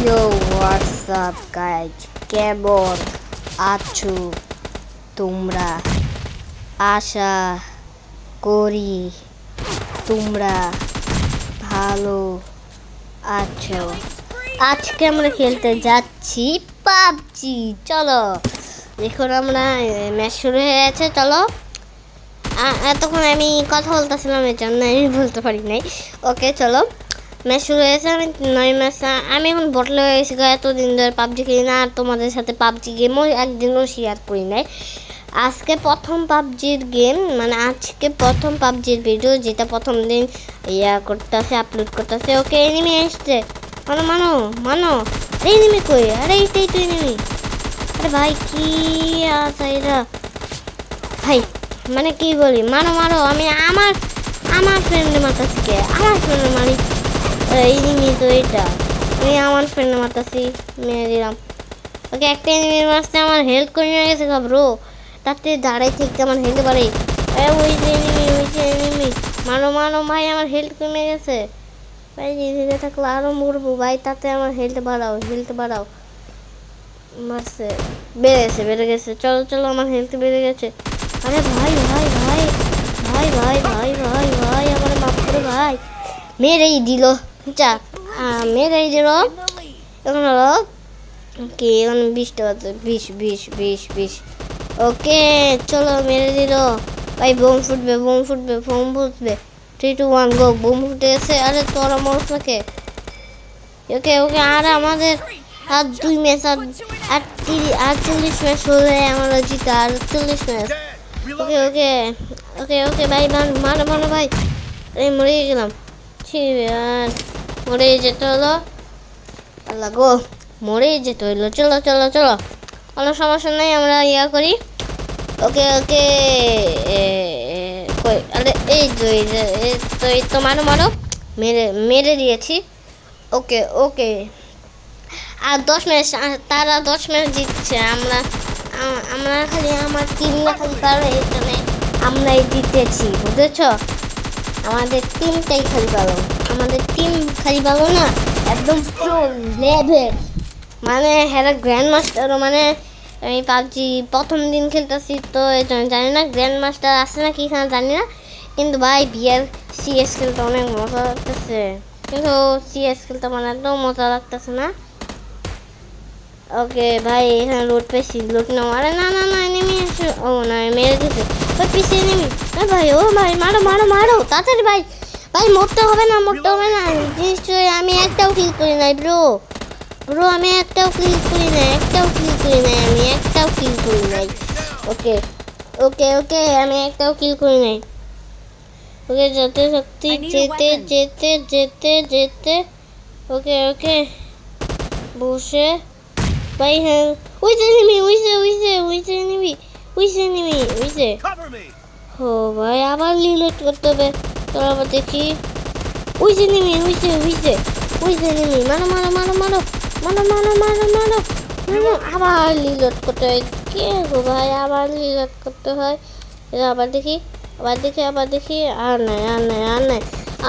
ইয়ো WhatsApp guys কেমন আছো তোমরা? আশা করি তোমরা ভালো আছো। আজকে আমরা খেলতে যাচ্ছি পাবজি। চলো দেখুন আমরা ম্যাচ শুরু হয়ে গেছে, চলো। এতক্ষণ আমি কথা বলতেছিলাম এর জন্য আমি বলতে পারি নাই। ওকে, চলো। ম্যাচ শুরু হয়েছে, আমি নয় ম্যাচ আমি এখন বটলে হয়ে গেছি এতদিন ধরে পাবজি খেলি না, আর তোমাদের সাথে পাবজি গেমও একদিনও শেয়ার করি নাই। আজকে প্রথম পাবজির গেম মানে আজকে প্রথম পাবজির ভিডিও যেটা প্রথম দিন ইয়া করতেছে আপলোড করতেছে, ওকে এনিমি আসছে। মানো মানো মানো এনিমি কই? আরে এইটাই তো এনিমি আরে ভাই, কি আছে ভাই মানে কি বলি? মারো মারো আমি আমার আমার ফ্রেন্ডের মাতাছি কে? আমার ফ্রেন্ডের মারি। এনিমি তো এটা। আমি আমার ফ্রেন্ডের মাতাছি মেরে দিলাম। ওকে, একটা এনিমির মারতে আমার হেল্প করে নিয়ে গেছে ব্রো তাতে দাঁড়াই থেকে আমার বাড়ে এ, ওই যে এনিমি ওই যে এনিমি মারো মারো, ভাই, আমার হেল্প কমে গেছে। ভাই এদিকে থাকলে আরও মরবো। ভাই, তাতে আমার হেল্থ বাড়াও হেল্থ বাড়াও। মারছে, বেড়ে গেছে বেড়ে গেছে। চলো চলো, আমার হেলথ বেড়ে গেছে। আরে ভাই ভাই ভাই ভাই ভাই ভাই ভাই ভাই, আমার মাফ করে ভাই। মেরেই দিল। যা আহ, মেরেই দিল এখন হলো কি এখন বিশটা বাজে বিশ বিশ বিশ বিশ ওকে চলো মেরে দিল ভাই বোম ফুটবে বোম ফুটবে বোম ফুটবে। Three two one go bomb ফুটে গেছে। আরে তোরা মরস নাকি ওকে ওকে আর আমাদের আর দুই ম্যাচ আর আর তিরিশ আটচল্লিশ ম্যাচ হলে আমরা জিতা আর চল্লিশ ম্যাচ ওকে ওকে ওকে ওকে ভাই মার- মারো মারো ভাই। এই মরে গেলাম। আর মরে যেতে হলো। আল্লাহ গো মরে যেতে হলো। চলো চলো চলো। কোনো সমস্যা নেই, আমরা ইয়া করি। ওকে ওকে। কই, আরে, এই তো এই তো এই মারো মারো। মেরে মেরে দিয়েছি। ওকে ওকে। আর দশ ম্যাচ তারা দশ ম্যাচ জিতছে। আমরা আমরা খালি আমার টিমটা খালি পারো এখানে আমরাই জিতেছি, বুঝেছ? আমাদের টিমটাই খালি পারো আমাদের টিম খালি পারো না, একদম প্রো লেভেল মানে হ্যাঁ গ্র্যান্ড মাস্টারও মানে আমি পাবজি প্রথম দিন খেলতেছি, তো এই জন্য জানি না গ্র্যান্ড মাস্টার আছে না কি এখানে জানি না। কিন্তু ভাই বিয়ার সিএস খেলতে অনেক মজা লাগতেছে। কিন্তু সিএস খেলতে মানে একদম মজা লাগতেছে না। ওকে ভাই এখানে লোড পেয়েছি লোড নাও আরে না না না নেমে এসে ও না মেরে দিতে ওই পিছিয়ে নেমি এ ভাই ও ভাই মারো মারো মারো তাড়াতাড়ি ভাই ভাই মরতে হবে না মরতে হবে না নিশ্চয়ই আমি একটাও কিল করি নাই ব্রো ব্রো আমি একটাও কিল করি নাই একটাও কিল করি নাই আমি একটাও কিল করি নাই. ওকে ওকে ওকে আমি একটাও কিল করি নাই. ওকে যেতে a যেতে. যেতে যেতে যেতে. ওকে ওকে বসে ভাই হ্যাঁ ওই যে নিবি ওই যে ওই যে ওই যে নিবি ওই যে নিবি ওই যে Cover me! ও ভাই আবার লিলেট করতে হবে তোর আবার দেখি ওই যে নিবি ওই যে ওই যে ওই যে নিবি মারো মারো মারো মারো মারো মারো মারো মারো মারো আবার লিলোড করতে হয় কে গো ভাই আবার লিলোড করতে হয় এবার আবার দেখি আবার দেখি আবার দেখি আর নাই আর নাই আর নাই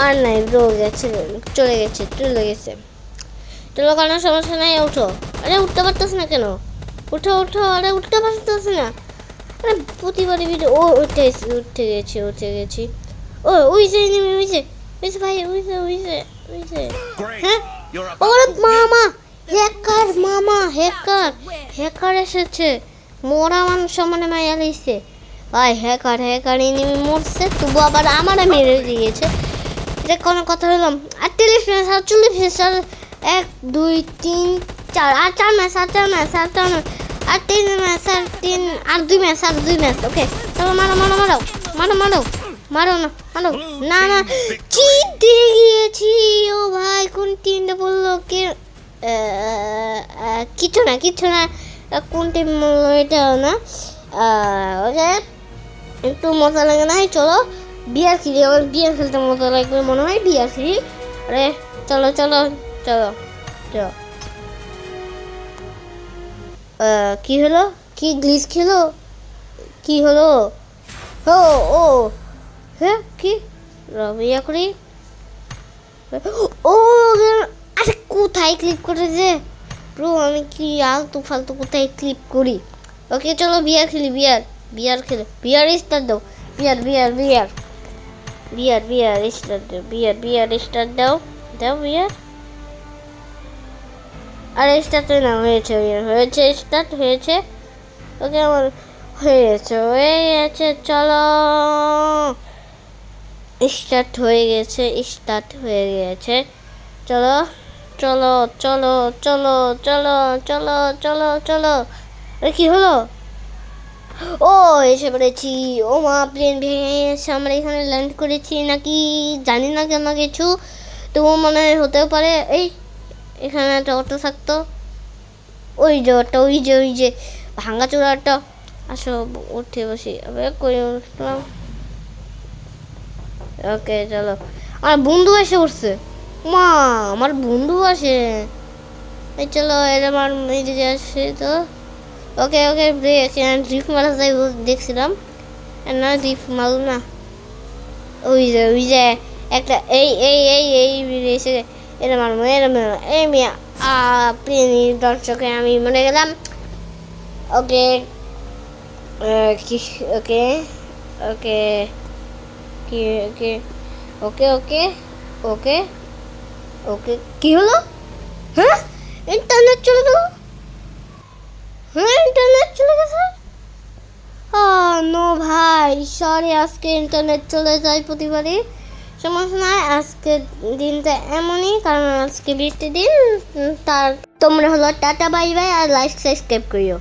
আর নাই ব্রো গেছে চলে গেছে চলে গেছে চলো কোনো সমস্যা নাই উঠো আরে উঠতে পারতেছ না কেন? উঠো উঠো আরে উঠতে পারতেছ না। আরে প্রতিবারই ভিডিও ও উঠে গেছি উঠে গেছি উঠে গেছি। ও ওই যে নেমে ওই যে ওই যে ভাই ওই যে ওই যে ওই যে। হ্যাঁ? ওরে মামা হ্যাকার মামা হ্যাকার হ্যাকার এসেছে। মোরা মানুষ সমানে মায়া লিখছে ভাই হ্যাকার হ্যাকার এনিমি মরছে তবু আবার আমারে মেরে দিয়েছে এটা কোনো কথা হলাম আটচল্লিশ আর এক দুই তিন চার, আর চার ম্যাচ আর চার ম্যাচ আর চার ম্যাচ আর তিন ম্যাচ আর তিন, আর দুই ম্যাচ আর দুই ম্যাচ ওকে চলো মারো মারো মারো মারো মারো মারো না মারো, না না জিতে গিয়েছি ও ভাই, কোন টিমটা বলল কে কিছু না কিছু না, কোন টিম বলল এটা না ওকে একটু মজা লাগে না চলো, বিয়ার খেলি আমার বিয়ার খেলতে মজা লাগবে মনে হয়, বিয়ার খেলি আরে, চলো চলো চলো চলো। কি হলো? কি গ্লিচ খেলো? কি হলো? ও ও হ্যাঁ কি? রবিয়া করি। ও, আরে কোথায় ক্লিক করে যে ব্রো আমি কি আলতু ফালতু কোথায় ক্লিক করি? ওকে, চলো বিয়ার খেলি বিয়ার বিয়ার খেলে। বিয়ার স্টার্ট দাও বিয়ার বিয়ার বিয়ার বিয়ার বিয়ার স্টার্ট দাও বিয়ার বিয়ার স্টার্ট দাও দাও বিয়ার আরে স্টার্ট না হয়েছে হয়েছে স্টার্ট হয়েছে। ওকে, আমার হয়ে গেছে হয়ে গেছে চলো। স্টার্ট হয়ে গেছে, স্টার্ট হয়ে গেছে। চলো চলো চলো চলো চলো চলো চলো চলো। আরে, কি হলো? ও, এসে পড়েছি। ও মা প্লেন ভেঙে গেছে। আমরা এখানে ল্যান্ড করেছি নাকি? জানি না কেন কিছু। তবু মনে হতেও পারে। এই এখানে একটা অটো থাকতো। ওই যে অটো, ওই যে ওই যে ভাঙা চূড়াটা আসো উঠে বসি কই উঠলাম। ওকে, চলো। আমার বন্ধু এসে উঠছে। মা, আমার বন্ধু আসে। এই চলো, এর আমার মেয়ে আসছে তো। ওকে ওকে ব্রেক ড্রিফ মারা যাই দেখছিলাম। না ড্রিফ মারু না। ওই যে ওই যে, একটা এই এই এই এই, এসে এরা মারবো এরা মারবো এই মিয়া আ প্রেমী দর্শকে আমি মনে গেলাম। ওকে ওকে ওকে, কি, ওকে ওকে ওকে ওকে ওকে, কি হলো? হ্যাঁ? ইন্টারনেট চলে গেল? হ্যাঁ ইন্টারনেট চলে গেছে? ও নো ভাই সরি আজকে ইন্টারনেট চলে যায় প্রতিবারই। সমস্যা নয় আজকের দিনটা এমনই, কারণ আজকে বৃষ্টির দিন তার তোমরা হলো টাটা, বাই বাই, আর লাইক সাবস্ক্রাইব করিও।